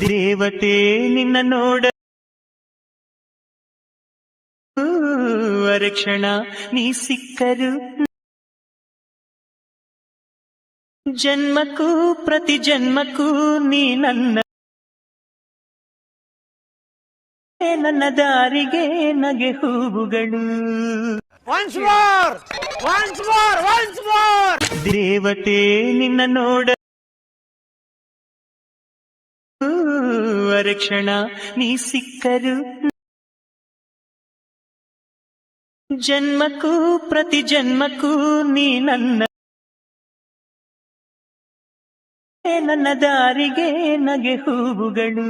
ದೇವತೆ ನಿನ್ನ ನೋಡ ಕ್ಷಣ ನೀ ಸಿಕ್ಕರು ಜನ್ಮಕ್ಕೂ ಪ್ರತಿ ಜನ್ಮಕ್ಕೂ ನೀ ನನ್ನ ನನ್ನ ದಾರಿಗೆ ನಗೆ ಹೂವುಗಳು Once more! Once more! Once more! ದೇವತೆ ನಿನ್ನ ನೋಡ ಅರಕ್ಷಣ ನೀ ಸಿಕ್ಕರು. ಜನ್ಮಕ್ಕೂ ಪ್ರತಿ ಜನ್ಮಕ್ಕೂ ನೀ ನನ್ನ ನನ್ನ ದಾರಿಗೆ ನಗೆ ಹೂವುಗಳು.